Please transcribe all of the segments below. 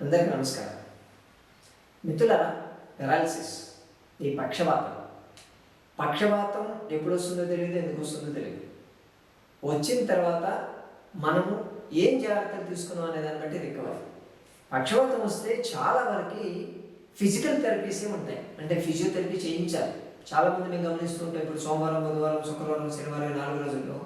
అందరికీ నమస్కారం. మిత్రుల పెరాలిసిస్ ఈ పక్షవాతం. పక్షవాతం ఎప్పుడు వస్తుందో తెలియదు ఎందుకు వస్తుందో తెలియదు వచ్చిన తర్వాత మనము ఏం జాగ్రత్తలు తీసుకున్నాం అనే దాన్ని బట్టి రికవర్ పక్షవాతం వస్తే చాలా వరకు ఫిజికల్ థెరపీసే ఉంటాయి. అంటే ఫిజియోథెరపీ చేయించాలి. చాలా మంది మేము గమనిస్తుంటాం ఇప్పుడు సోమవారం బుధవారం శుక్రవారం శనివారం నాలుగు రోజుల్లో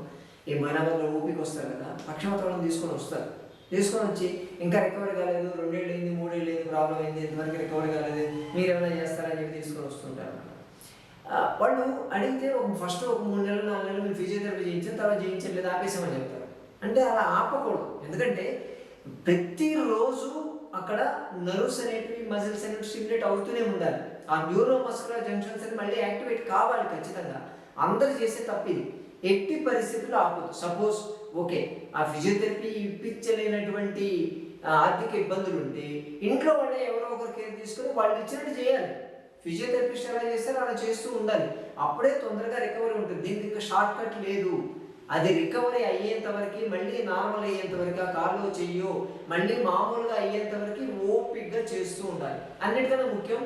ఈ మైనాబాద్లో ఊపికి వస్తారు కదా పక్షవాతం తీసుకొని వస్తారు. తీసుకొని వచ్చి ఇంకా రికవరీ కాలేదు రెండేళ్ళు అయింది మూడేళ్ళు అయింది ప్రాబ్లం అయింది ఇంతవరకు రికవరీ కాలేదు మీరు ఏమైనా చేస్తారని చెప్పి తీసుకొని వస్తుంటారు. వాళ్ళు అడిగితే ఒక ఫస్ట్ ఒక మూడు నెలలు నాలుగు నెలలు మీరు ఫిజియోథెరపీ చేయించిన తర్వాత చేయించలేదు ఆపేసామని చెప్తారు. అంటే అలా ఆపకూడదు. ఎందుకంటే ప్రతిరోజు అక్కడ నర్వ్స్ అనేటివి మజిల్స్ అనేవి స్టిమ్యులేట్ అవుతూనే ఉండాలి. ఆ న్యూరో మస్కులర్ జంక్షన్స్ అని మళ్ళీ యాక్టివేట్ కావాలి ఖచ్చితంగా. అందరు చేసే తప్పిది ఎట్టి పరిస్థితుల్లో ఆపదు సపోజ్ ఓకే ఆ ఫిజియోథెరపీ ఇప్పించలేనటువంటి ఆర్థిక ఇబ్బందులు ఉంటే ఇంట్లో వాళ్ళే ఎవరో ఒకరు కేర్ తీసుకుని వాళ్ళు ఇచ్చినట్టు చేయాలి. ఫిజియోథెరపిస్ట్ ఎలా చేస్తారో అలా చేస్తూ ఉండాలి. అప్పుడే తొందరగా రికవరీ ఉంటుంది. దీనికి ఇంకా షార్ట్ కట్ లేదు. అది రికవరీ అయ్యేంత వరకు మళ్ళీ నార్మల్ అయ్యేంత వరకు ఆ కారులో చెయ్యో మళ్ళీ మామూలుగా అయ్యేంత వరకు ఓపిక్గా చేస్తూ ఉండాలి. అన్నిటికన్నా ముఖ్యం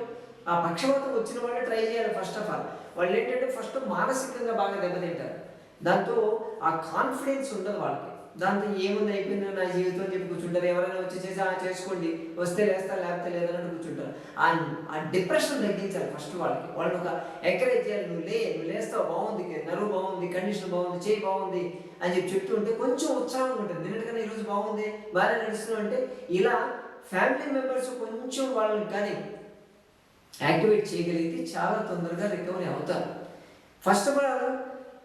ఆ పక్షవాతం వచ్చిన వాళ్ళే ట్రై చేయాలి ఫస్ట్ ఆఫ్ ఆల్ వాళ్ళు ఏంటంటే ఫస్ట్ మానసికంగా బాగా దెబ్బతింటారు. దాంతో ఆ కాన్ఫిడెన్స్ ఉండదు వాళ్ళకి. దాంతో ఏముంది అయిపోయింది నా జీవితం అని చెప్పి కూర్చుంటారు. ఎవరైనా వచ్చి చేసి ఆ చేసుకోండి. వస్తే లేస్తా లేకపోతే లేదని కూర్చుంటారు. ఆ ఆ డిప్రెషన్ తగ్గించాలి ఫస్ట్ వాళ్ళకి. వాళ్ళని ఒక ఎంకరేజ్ చేయాలి. నువ్వు లే నువ్వు లేస్తావు బాగుంది. నరువు బాగుంది కండిషన్ బాగుంది చేయి బాగుంది అని చెప్పి చెప్తూ ఉంటే కొంచెం ఉత్సాహంగా ఉంటుంది. నిన్నటికన్నా ఈరోజు బాగుంది బాగానే నడుస్తున్నావు అంటే ఇలా ఫ్యామిలీ మెంబర్స్ కొంచెం వాళ్ళని కానీ యాక్టివేట్ చేయగలిగితే చాలా తొందరగా రికవరీ అవుతారు. ఫస్ట్ ఆఫ్ ఆల్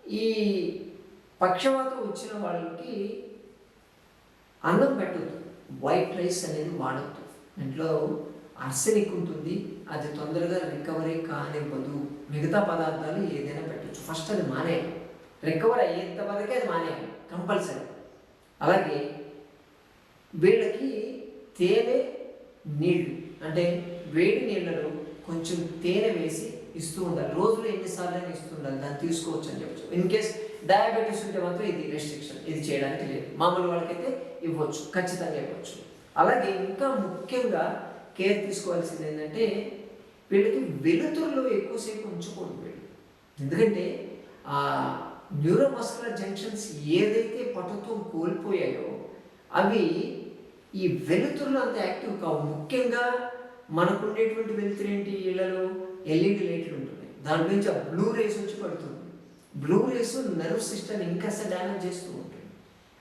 ఈ పక్షవాతం వచ్చిన వాళ్ళకి అన్నం పెట్టద్దు. వైట్ రైస్ అనేది వాడద్దు. ఇంట్లో అర్సెనిక్ ఉంటుంది. అది తొందరగా రికవరీ కానివ్వదు. మిగతా పదార్థాలు ఏదైనా పెట్టచ్చు. ఫస్ట్ అది మానేయాలి. రికవర్ అయ్యేంత వరకే అది మానేయాలి. కంపల్సరీ అలాగే వీళ్ళకి తేనె నీళ్ళు అంటే వేడి నీళ్ళలో కొంచెం తేనె వేసి ఇస్తూ ఉండాలి రోజులో ఎన్నిసార్లు అయినా ఇస్తూ ఉండాలి దాన్ని తీసుకోవచ్చు అని చెప్పచ్చు. ఇన్ కేస్ డయాబెటీస్ ఉంటే మాత్రం ఇది రెస్ట్రిక్షన్ ఇది చేయడానికి లేదు. మామూలు వాళ్ళకైతే ఇవ్వచ్చు. ఖచ్చితంగా ఇవ్వచ్చు. అలాగే ఇంకా ముఖ్యంగా కేర్ తీసుకోవాల్సింది ఏంటంటే వీళ్ళకి వెలుతురులో ఎక్కువసేపు ఉంచుకోండి వీళ్ళు. ఎందుకంటే ఆ న్యూరోమస్కులర్ జంక్షన్స్ ఏదైతే పటుత్వం కోల్పోయాయో అవి ఈ వెలుతురులో అంత యాక్టివ్ కావు. ముఖ్యంగా మనకు ఉండేటువంటి వెలుతురు ఏంటి ఇళ్ళలో ఎల్ఈడి లైట్లు ఉంటున్నాయి. దాని నుంచి ఆ బ్లూ రేస్ వచ్చి పడుతుంది. బ్లూ రేస్ నర్వ్ సిస్టమ్ ఇంకా డ్యామేజ్ చేస్తూ ఉంటుంది.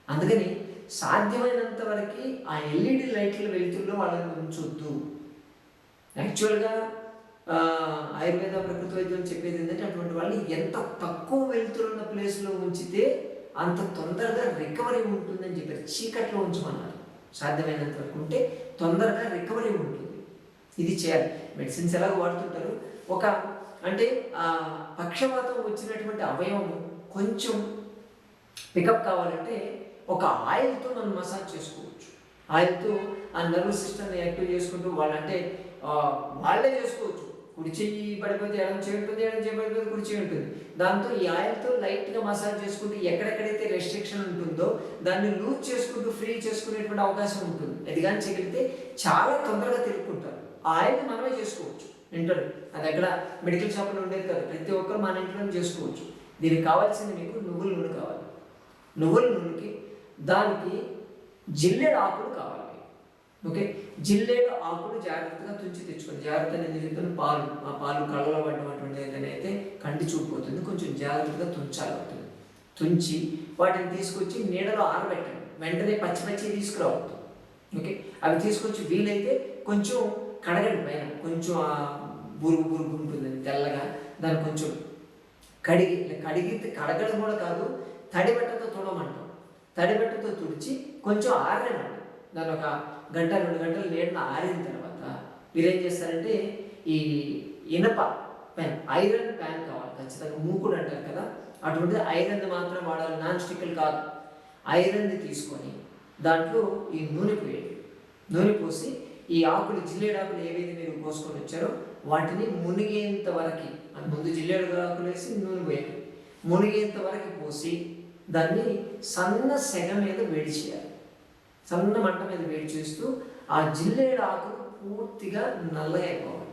అందుకని సాధ్యమైనంత వరకు ఆ ఎల్ఈడి లైట్ల వెలుతురులో వాళ్ళని ఉంచొద్దు. యాక్చువల్గా ఆయుర్వేద ప్రకృతి వైద్యం చెప్పేది ఏంటంటే అటువంటి వాళ్ళు ఎంత తక్కువ వెలుతురున్న ప్లేస్లో ఉంచితే అంత తొందరగా రికవరీ ఉంటుందని చెప్పారు చీకట్లో ఉంచమన్నారు. సాధ్యమైనంత వరకు ఉంటే తొందరగా రికవరీ ఉంటుంది. ఇది చేయాలి. మెడిసిన్స్ ఎలాగో వాడుతుంటారు. ఒక అంటే ఆ పక్షవాతం వచ్చినటువంటి అవయవం కొంచెం పికప్ కావాలంటే ఒక ఆయిల్తో మనం మసాజ్ చేసుకోవచ్చు. ఆయిల్తో ఆ నర్వస్ సిస్టమ్ని యాక్టివ్ చేసుకుంటూ వాళ్ళంటే వాళ్ళే చేసుకోవచ్చు. కుడి చెయ్యి పడిపోతే ఎడం చేయి ఉంటుంది ఎడం చేయి పడిపోతే కుడి చెయ్యి ఉంటుంది. దాంతో ఈ ఆయిల్తో లైట్గా మసాజ్ చేసుకుంటూ ఎక్కడెక్కడైతే రెస్ట్రిక్షన్ ఉంటుందో దాన్ని లూజ్ చేసుకుంటూ ఫ్రీ చేసుకునేటువంటి అవకాశం ఉంటుంది. అది కానీ చేయగలిగితే చాలా తొందరగా తెలుపుకుంటారు ఆయిల్ని మనమే చేసుకోవచ్చు. ఇంటర్ అది ఎక్కడ మెడికల్ షాప్లో ఉండేది కాదు. ప్రతి ఒక్కరు మన ఇంట్లోనే చేసుకోవచ్చు. దీనికి కావాల్సింది మీకు నువ్వుల నూనె కావాలి. నువ్వుల నూనెకి దానికి జిల్లేడు ఆకులు కావాలి ఓకే జిల్లేడు ఆకులు జాగ్రత్తగా తుంచి తెచ్చుకోండి. జాగ్రత్త నేను చెప్తాను పాలు. ఆ పాలు కళ్ళలో పడినటువంటి ఏదైనా అయితే కంటి చూపుతుంది కొంచెం జాగ్రత్తగా తుంచాలి అవుతుంది తుంచి వాటిని తీసుకొచ్చి నీడలో ఆరబెట్టండి. వెంటనే పచ్చి పచ్చి తీసుకురావద్దు. ఓకే అవి తీసుకొచ్చి వీలైతే కొంచెం కడగండి పైన. కొంచెం ఆ బురుగు బురుగు ఉంటుంది తెల్లగా. దాన్ని కొంచెం కడిగి కడిగి కడగడం కూడా కాదు తడి బట్టతో తుడమంటాం తడి బట్టతో తుడిచి కొంచెం ఆరనమాట దాని ఒక గంట రెండు గంటలు నీడన ఆరిన తర్వాత మీరేం చేస్తారంటే ఈ ఇనప పెన్ ఐరన్ ప్యాన్ కావాలి. ఖచ్చితంగా మూకుడు అంటారు కదా అటువంటిది ఐరన్ మాత్రం వాడాలి. నాన్ స్టిక్లు కాదు. ఐరన్ది తీసుకొని దాంట్లో ఈ నూనె పోయండి. నూనె పోసి ఈ ఆకులు జిల్లేడు ఆకులు ఏవైతే మీరు కోసుకొని వచ్చారో వాటిని మునిగేంత వరకు అది ముందు జిల్లేడు ఆకులు వేసి నూనె పోయాలి. మునిగేంత వరకు పోసి దాన్ని సన్న సెగ మీద వేడి చేయాలి. సన్న మంట మీద వేడి చేస్తూ ఆ జిల్లేడు ఆకులు పూర్తిగా నల్లగా అయిపోవాలి.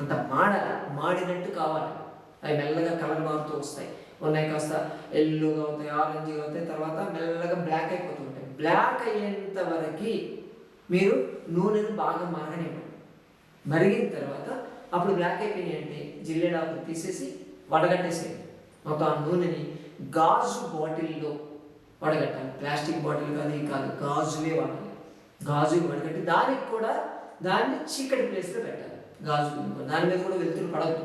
అంత మాడ మాడినట్టు కావాలి. అవి మెల్లగా కలర్ మారుతూ వస్తాయి. ఉన్నాయి కాస్త ఎల్లుగా అవుతాయి ఆరెంజ్గా అవుతాయి తర్వాత మెల్లగా బ్లాక్ అయిపోతూ ఉంటాయి. బ్లాక్ అయ్యేంత వరకు మీరు నూనెను బాగా మరగనివ్వండి. మరిగిన తర్వాత అప్పుడు బ్లాక్ అయిపోయినాయి అంటే తీసేసి వడగట్టేసేయండి. మొత్తం ఆ నూనెని గాజు బాటిల్లో వడగట్టాలి. ప్లాస్టిక్ బాటిల్ కాదు ఇది కాదు గాజువే వాడాలి గాజు వడగట్టి దానికి కూడా దాన్ని చీకటి ప్లేస్లో పెట్టాలి. గాజు దాని మీద కూడా వెళ్తురు పడద్దు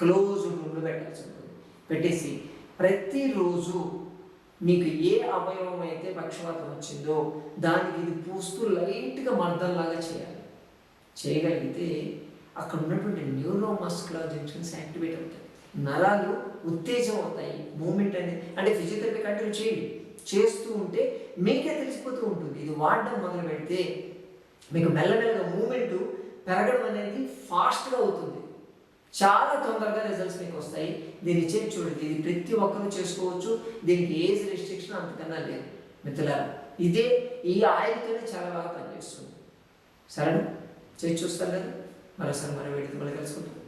క్లోజ్ రూమ్లో పెట్టాల్సి ఉంటుంది. పెట్టేసి ప్రతిరోజు మీకు ఏ అవయవం అయితే పక్షవాతం వచ్చిందో దానికి ఇది పూస్తూ లైట్గా మర్దంలాగా చేయాలి. చేయగలిగితే అక్కడ ఉన్నటువంటి న్యూరో మస్కులర్ జంక్షన్స్ యాక్టివేట్ అవుతాయి. నరాలు ఉత్తేజం అవుతాయి. మూమెంట్ అనేది అంటే ఫిజియోథెరపీ కంటిన్యూ చేయండి. చేస్తూ ఉంటే మీకే తెలిసిపోతూ ఉంటుంది. ఇది వాడడం మొదలు పెడితే మీకు మెల్లమెల్లగా మూమెంట్ పెరగడం అనేది ఫాస్ట్గా అవుతుంది. చాలా తొందరగా రిజల్ట్స్ మీకు వస్తాయి. దీన్ని చేసి చూడండి ఇది ప్రతి ఒక్కరూ చేసుకోవచ్చు. దీనికి ఏజ్ రిస్ట్రిక్షన్ అంతకన్నా లేదు. మిత్రులారా ఇదే ఈ ఆయిల్తోనే చాలా బాగా పనిచేస్తుంది. సరేనా? చేసి చూస్తారు కదా. మరోసారి మరో వీడితో మళ్ళీ కలుసుకుంటాం